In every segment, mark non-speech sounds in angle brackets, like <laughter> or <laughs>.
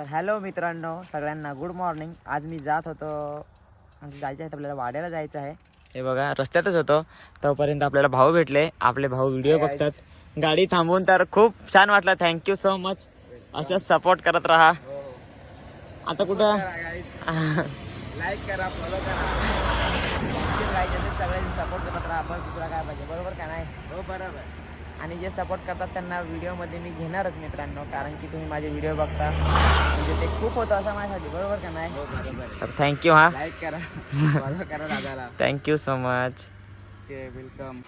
तर हॅलो मित्रांनो सगळ्यांना गुड मॉर्निंग. आज मी जात होतो. म्हणजे जायचं आहे आपल्याला वाड्याला जायचं आहे. हे बघा रस्त्यातच होतो. तोपर्यंत आपल्याला भाऊ भेटले. आपले भाऊ व्हिडिओ बघतात. गाडी थांबवून तर खूप छान वाटलं. थँक्यू सो मच असं सपोर्ट करत राहा. आता कुठं? लाईक करा फॉलो करा सगळ्यांनी सपोर्ट करत राहा. आपण दुसरा काय पाहिजे? बरोबर का नाही? हो बरोबर. आणि जे सपोर्ट करतात त्यांना व्हिडिओमध्ये मी घेणारच मित्रांनो कारण की तुम्ही माझे व्हिडिओ बघता. म्हणजे ते खूप होतं असं माझ्यासाठी बरोबर का नाही? हो तर थँक्यू हा. लाईक करा. फॉलो करा दादाला. Thank you so much okay welcome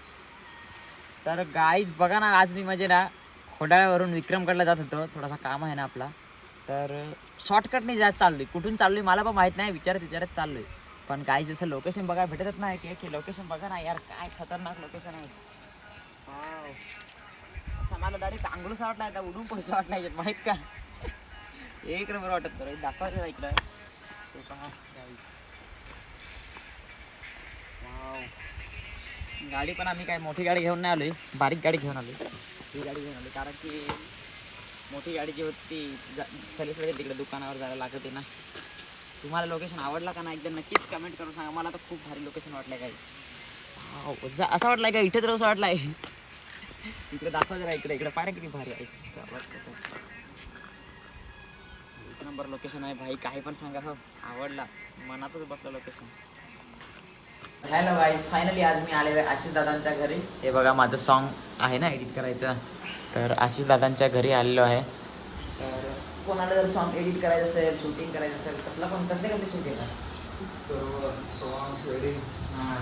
तर गाईज बघा ना आज मी म्हणजे ना खोडाळ्यावरून विक्रमगडला जात होतो. थोडासा काम आहे ना आपला. तर शॉर्टकटने जात चाललोय. कुठून चाललोय मला पण माहीत नाही विचारत विचारत चाललोय. पण काही जसं लोकेशन बघा भेटतच नाही की की लोकेशन बघा ना यार काय खतरनाक लोकेशन आहे. असं मला डायरेक्ट अंगलूसा वाटला आता उडून पैसा वाटला याच्यात माहीत का? एक नंबर वाटत तर दाखवायचं इकडं. ते पहा गाडी. पण आम्ही काय मोठी गाडी घेऊन नाही आलोय बारीक गाडी घेऊन आलोय. ही गाडी घेऊन आलोय कारण की मोठी गाडी जी होती ती जा- वगैरे तिकडे दुकानावर जायला लागते ना. तुम्हाला लोकेशन आवडला का ना एकदा नक्कीच कमेंट करून सांगा. मला तर खूप भारी लोकेशन वाटलंय काही असं वाटलंय का? इथेच राहू असं वाटलंय. इकडे दाखवा जरा इकडे इकडे पाहिजे किती भारी आहे. एक नंबर लोकेशन आहे भाई काही पण सांगा हो. आवडला. मनातच बसलं लोकेशन हॅलो गाईज फायनली आज मी आलेलो आहे आशिष दादांच्या घरी. हे बघा माझं सॉन्ग आहे ना एडिट करायचं. तर आशिष दादांच्या घरी आलेलो आहे. तर कोणाला जर सॉन्ग एडिट करायचं असेल शूटिंग करायचं असेल कसला पण कसले कसले शूट येतात हां.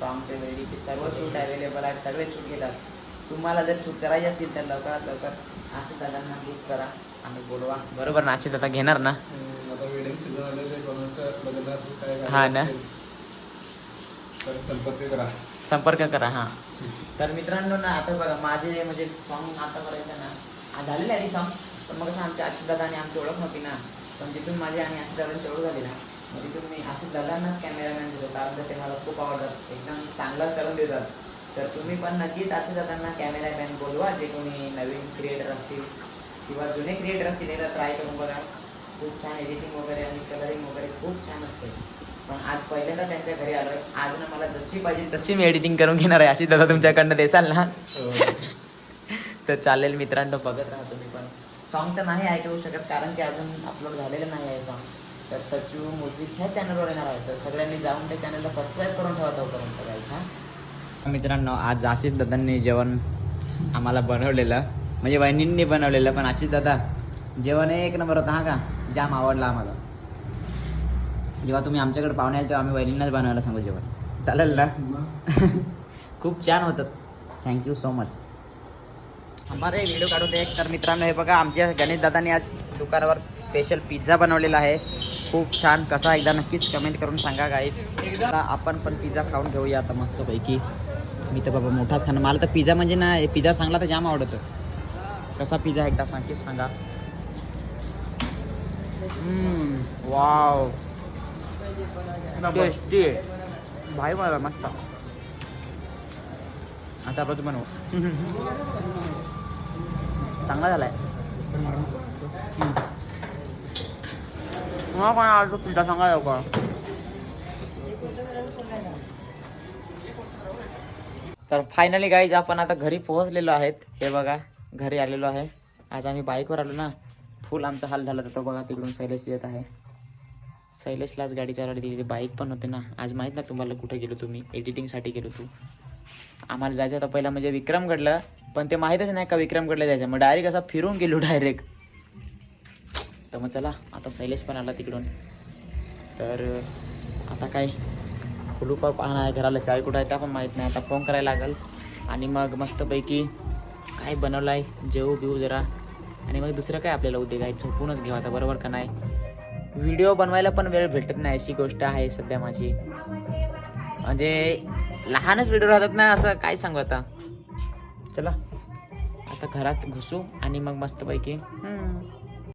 सॉंगचे वेळी सर्व शूट अवेलेबल आहेत सगळे शूट घेतात. तुम्हाला जर शूट करायचे असतील तर लवकरात लवकर आशिष दादांना बुक करा आणि बोलवा. बरोबर ना आशिष दादा घेणार ना? आता वेडिंग सीझन आले ते कोणाचं लग्न असेल काय झालं हा ना. संपर्क करा. संपर्क करा हां. तर मित्रांनो ना आता बघा माझे म्हणजे सॉन्ग आतापर्यंत ना आ, झालेलं आहे सॉन्ग पण मग कसं आमच्या आशिष दादा आणि आमची ओळख नव्हती ना. पण तिथून माझी आणि आशिष दादांची ओळख झाली ना. मग तिथून मी आशिष दादांनाच कॅमेरामॅन देतो कारण ते मला खूप आवडतात एकदम चांगलं करून देतात. तर तुम्ही पण नक्कीच आशिष दादांना कॅमेरामॅन बोलवा जे कोणी नवीन क्रिएटर असतील किंवा जुने क्रिएटर असतील एकदा ट्राय करून बघा. खूप छान एडिटिंग वगैरे आणि कलरिंग वगैरे खूप छान असते. पण आज पहिल्यांदा त्यांच्या घरी आलोय. आज ना मला जशी पाहिजे तशी मी एडिटिंग करून घेणार आहे. अशी दादा तुमच्याकडनं देसाल ना? <laughs> तर चालेल मित्रांनो बघत राहा तुम्ही पण. सॉन्ग तर नाही ऐकू शकत कारण की अजून अपलोड झालेलं नाही आहे सॉन्ग तर सचू म्युझिक ह्या चॅनलवर येणार आहे. तर सगळ्यांनी जाऊन त्या चॅनलला सबस्क्राईब करून ठेवा तोपर्यंत गाईस हां. मित्रांनो आज आशिष दादांनी जेवण आम्हाला बनवलेलं. म्हणजे वहिनींनी बनवलेलं पण आशिष दादा जेवण एक नंबर होता हा का? जाम आवडला आम्हाला. जेव्हा तुम्ही आमच्याकडे पाहुणे आले तेव्हा आम्ही वहिनींनाच बनवायला सांगू जेवण. चालेल ना? <laughs> खूप छान होतं. थँक्यू सो मच आम्हाला व्हिडिओ काढू दे. तर मित्रांनो हे बघा आमच्या गणेश दादांनी आज दुकानावर स्पेशल पिझ्झा बनवलेला आहे. खूप छान कसा एकदा नक्कीच कमेंट करून सांगा गाईज आपण पण पिझ्झा खाऊन घेऊया आता मस्तपैकी. मी तर बाबा मोठाच खाणं मला तर पिझ्झा म्हणजे ना पिझ्झा सांगला तर जाम आवडतो. कसा पिझ्झा एकदा सांगकीच सांगा. वाव टेस्टी भाई मला मस्त. आता आपण बनवू. चांगला झालाय. मला कोणा आवडतो पिझ्झा सांगा लवकर तर फायनली गाईज आपण आता घरी पोहोचलेलो आहेत. हे बघा घरी आलेलो आहे. आज आम्ही बाईकवर आलो ना. फुल आमचा हाल झाला तर तो बघा तिकडून शैलेश येत आहे. शैलेशलाच गाडी चालवली दिली बाईक पण होते ना. आज माहीत ना तुम्हाला कुठे गेलो तुम्ही. एडिटिंगसाठी गेलो तू. आम्हाला जायचं होतं पहिला म्हणजे विक्रमगडला. पण ते माहीतच नाही का विक्रमकडले जायचं मग डायरेक्ट असा फिरून गेलो डायरेक्ट तर मग चला आता शैलेश पण आला तिकडून. तर आता काय? कुलूपा पाहणं आहे घराला चाय कुठं आहे त्या पण माहीत नाही. आता फोन करायला लागेल. आणि मग मस्तपैकी काय बनवलं आहे जेवू बिऊ जरा. आणि मग दुसरं काय आपल्याला उद्योग काय झोपूनच घेऊ आता बरोबर का नाही? व्हिडिओ बनवायला पण वेळ भेटत नाही अशी गोष्ट आहे सध्या माझी. म्हणजे लहानच व्हिडिओ राहतात ना असं काय सांगू आता? चला. आता घरात घुसू आणि मग मस्तपैकी